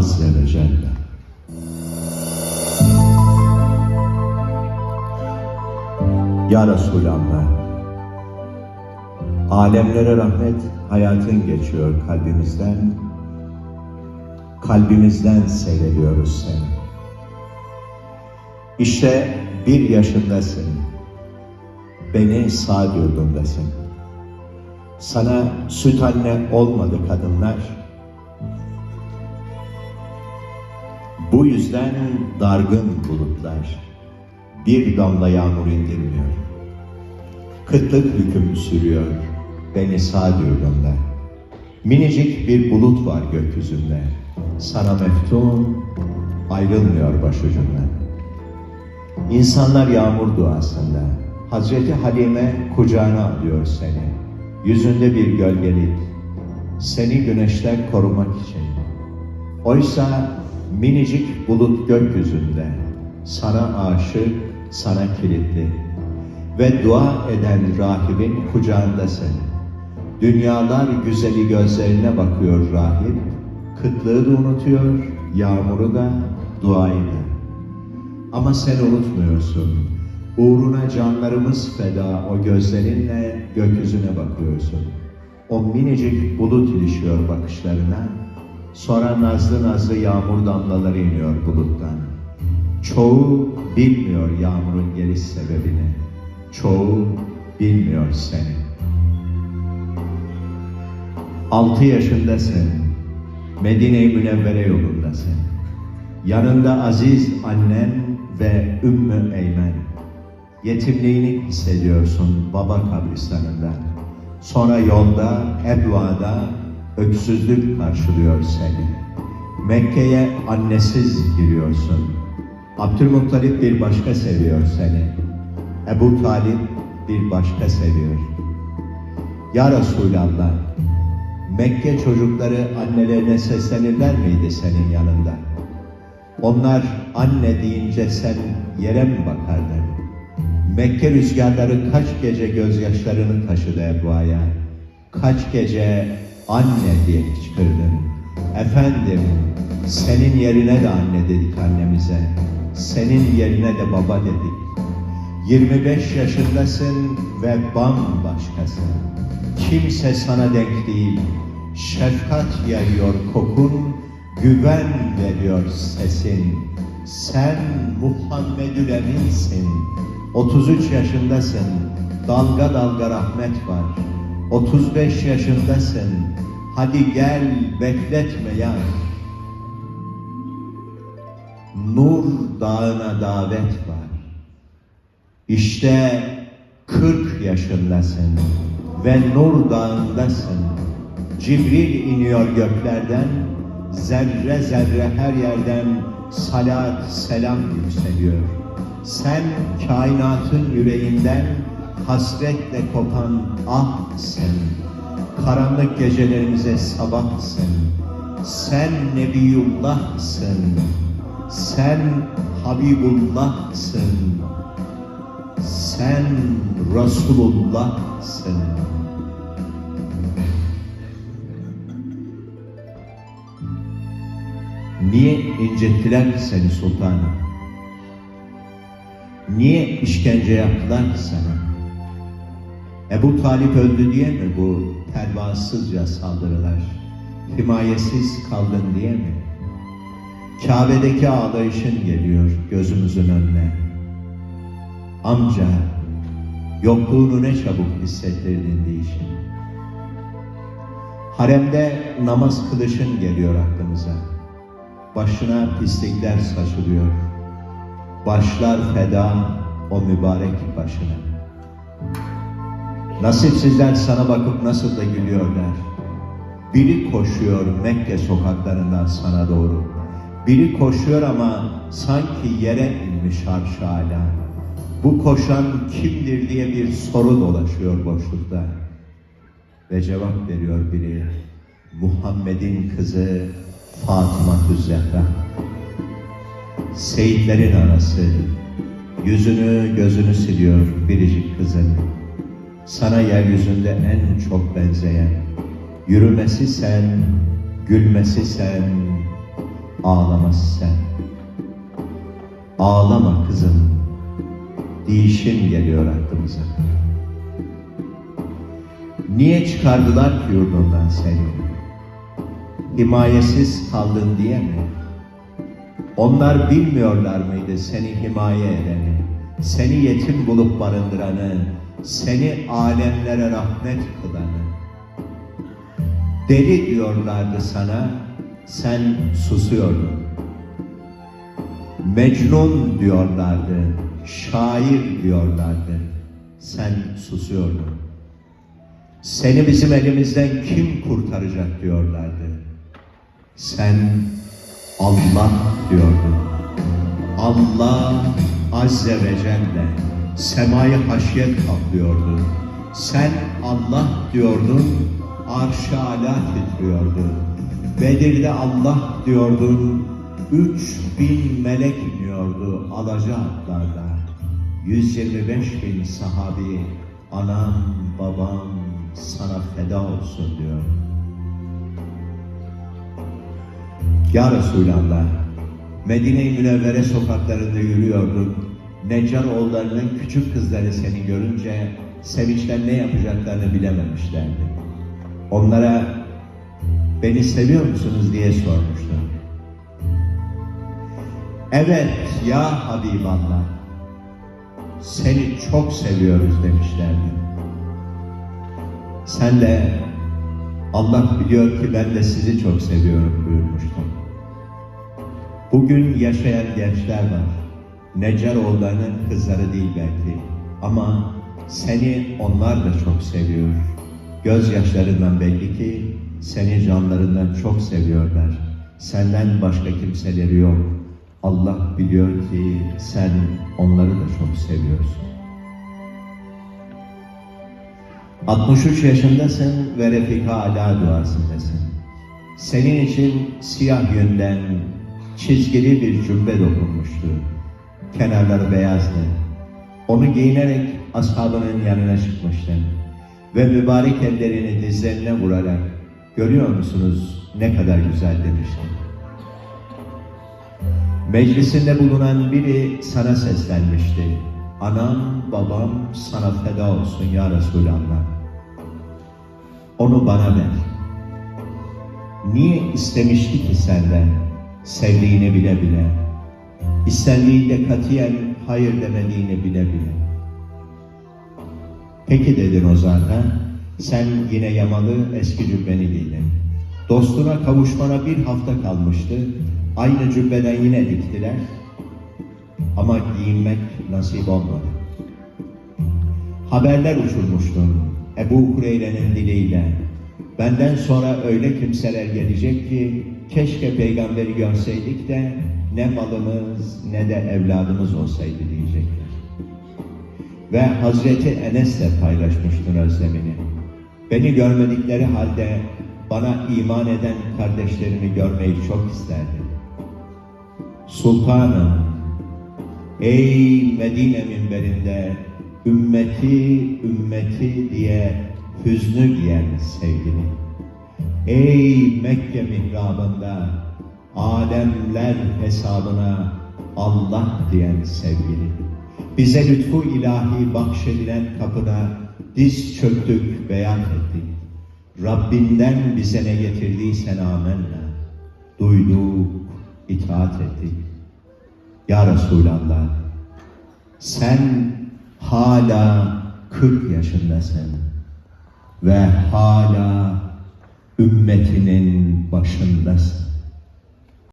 Azze ve Celle. Ya Resulallah, alemlere rahmet, hayatın geçiyor kalbimizden, kalbimizden seyrediyoruz seni. İşte bir yaşındasın, beni sağ yurdundasın. Sana süt anne olmadı kadınlar, Bu yüzden dargın bulutlar bir damla yağmur indirmiyor. Kıtlık hüküm sürüyor beni sağ yurdunda. Minicik bir bulut var gökyüzünde. Sana meftun ayrılmıyor başucundan. İnsanlar yağmur duasında. Hazreti Halime kucağına alıyor seni. Yüzünde bir gölgelik. Seni güneşten korumak için. Oysa minicik bulut gökyüzünde sana aşık, sana kilitli ve dua eden rahibin kucağındasın. Dünyalar güzeli gözlerine bakıyor rahip, kıtlığı da unutuyor, yağmuru da, duayı da. Ama sen unutmuyorsun. Uğruna canlarımız feda o gözlerinle gökyüzüne bakıyorsun. O minicik bulut ilişiyor bakışlarına. Sonra nazlı nazlı yağmur damlaları iniyor buluttan. Çoğu bilmiyor yağmurun geliş sebebini. Çoğu bilmiyor seni. Altı yaşındasın. Medine-i Münevvere yolundasın. Yanında aziz annen ve Ümmü Eymen. Yetimliğini hissediyorsun baba kabristanında. Sonra yolda, Ebva'da öksüzlük karşılıyor seni. Mekke'ye annesiz giriyorsun. Abdülmuttalip bir başka seviyor seni. Ebu Talip bir başka seviyor. Ya Resulallah, Mekke çocukları annelerine seslenirler miydi senin yanında? Onlar anne deyince sen yere mi bakardın? Mekke rüzgarları kaç gece gözyaşlarını taşıdı Ebva'ya. Kaç gece anne diye hıçkırdın. Efendim, senin yerine de anne dedik annemize. Senin yerine de baba dedik. 25 yaşındasın ve bambaşkasın. Kimse sana denk değil. Şefkat yayıyor kokun, güven veriyor sesin. Sen Muhammedül Emin'sin. 33 yaşındasın. Dalga dalga rahmet var. 35 yaşındasın. Hadi gel bekletme ya. Nur dağına davet var. İşte 40 yaşındasın ve Nur dağındasın. Cibril iniyor göklerden, zerre zerre her yerden salat selam yükseliyor. Sen kainatın yüreğinden hasretle kopan ahsın. Karanlık gecelerimize sabahsın. Sen Nebiyullah'sın. Sen Habibullah'sın. Sen Resulullah'sın. Niye incittiler seni sultanım? Niye işkence yaptılar sana? Ebu Talip öldü diye mi bu pervasızca saldırılar? Himayesiz kaldın diye mi? Kabe'deki ağlayışın geliyor gözümüzün önüne. Amca, yokluğunu ne çabuk hissettirdin deyişin. Haremde namaz kılışın geliyor aklımıza. Başına pislikler saçılıyor. Başlar feda o mübarek başına. Nasipsizler sana bakıp nasıl da gülüyorlar. Biri koşuyor Mekke sokaklarından sana doğru. Biri koşuyor ama sanki yere inmiş harşala. Bu koşan kimdir diye bir soru dolaşıyor boşlukta. Ve cevap veriyor biri. Muhammed'in kızı Fatıma Zehra. Seyitlerin anası. Yüzünü gözünü siliyor biricik kızın. Sana yeryüzünde en çok benzeyen. Yürümesi sen, gülmesi sen, ağlaması sen. Ağlama kızım, değişim geliyor aklımıza. Niye çıkardılar ki yurdundan seni? Himayesiz kaldın diye mi? Onlar bilmiyorlar mıydı seni himaye edeni, seni yetim bulup barındıranı, seni alemlere rahmet kılanı? Deli diyorlardı sana, sen susuyordun. Mecnun diyorlardı, şair diyorlardı, sen susuyordun. Seni bizim elimizden kim kurtaracak diyorlardı. Sen Allah diyordun. Allah Azze ve Celle semayı haşyet kaplıyordu. Sen Allah diyordun, arş-ı ala titriyordu. Bedir'de Allah diyordun, üç bin melek iniyordu alaca atlarda. 125 bin sahabi, anam babam sana feda olsun diyor. Ya Resulallah, Medine-i Münevvere sokaklarında yürüyordun. Neccaroğullarının küçük kızları seni görünce sevinçten ne yapacaklarını bilememişlerdi. Onlara beni seviyor musunuz diye sormuştun. Evet ya Habiballah, seni çok seviyoruz demişlerdi. Sen de Allah biliyor ki ben de sizi çok seviyorum buyurmuştun. Bugün yaşayan gençler var. Neccaroğullarının kızları değil belki. Ama seni onlar da çok seviyor. Gözyaşlarından belli ki seni canlarından çok seviyorlar. Senden başka kimseleri yok. Allah biliyor ki sen onları da çok seviyorsun. 63 yaşındasın ve Refika Ala duasındasın. Senin için siyah yünden çizgili bir cübbe dokunmuştu. Kenarları beyazdı. Onu giyinerek ashabının yanına çıkmıştın. Ve mübarek ellerini dizlerine vurarak görüyor musunuz ne kadar güzel demiştin. Meclisinde bulunan biri sana seslenmişti. Anam babam sana feda olsun ya Resulallah. Onu bana ver. Niye istemişti ki senden sevdiğini bile bile, istendiğinde katiyen hayır demediğini bile bile. Peki dedin o zaten, sen yine yamalı eski cübbeni giydin. Dostuna kavuşmana bir hafta kalmıştı, aynı cübbeden yine diktiler. Ama giyinmek nasip olmadı. Haberler uçurmuştun Ebu Hureyre'nin diliyle. Benden sonra öyle kimseler gelecek ki keşke peygamberi görseydik de ne malımız ne de evladımız olsaydı diyecekler. Ve Hazreti Enes'le paylaşmıştın özlemini. Beni görmedikleri halde bana iman eden kardeşlerimi görmeyi çok isterdim. Sultanım, ey Medine minberinde ümmeti ümmeti diye hüznü giyen sevgili. Ey Mekke mihrabında alemler hesabına Allah diyen sevgili. Bize lütfu ilahi bahşedilen kapına diz çöktük, beyan ettik. Rabbinden bize ne getirdiysen amenna. Duyduk, itaat ettik. Ya Resulallah, sen hala 40 yaşındasın ve hala ümmetinin başındasın.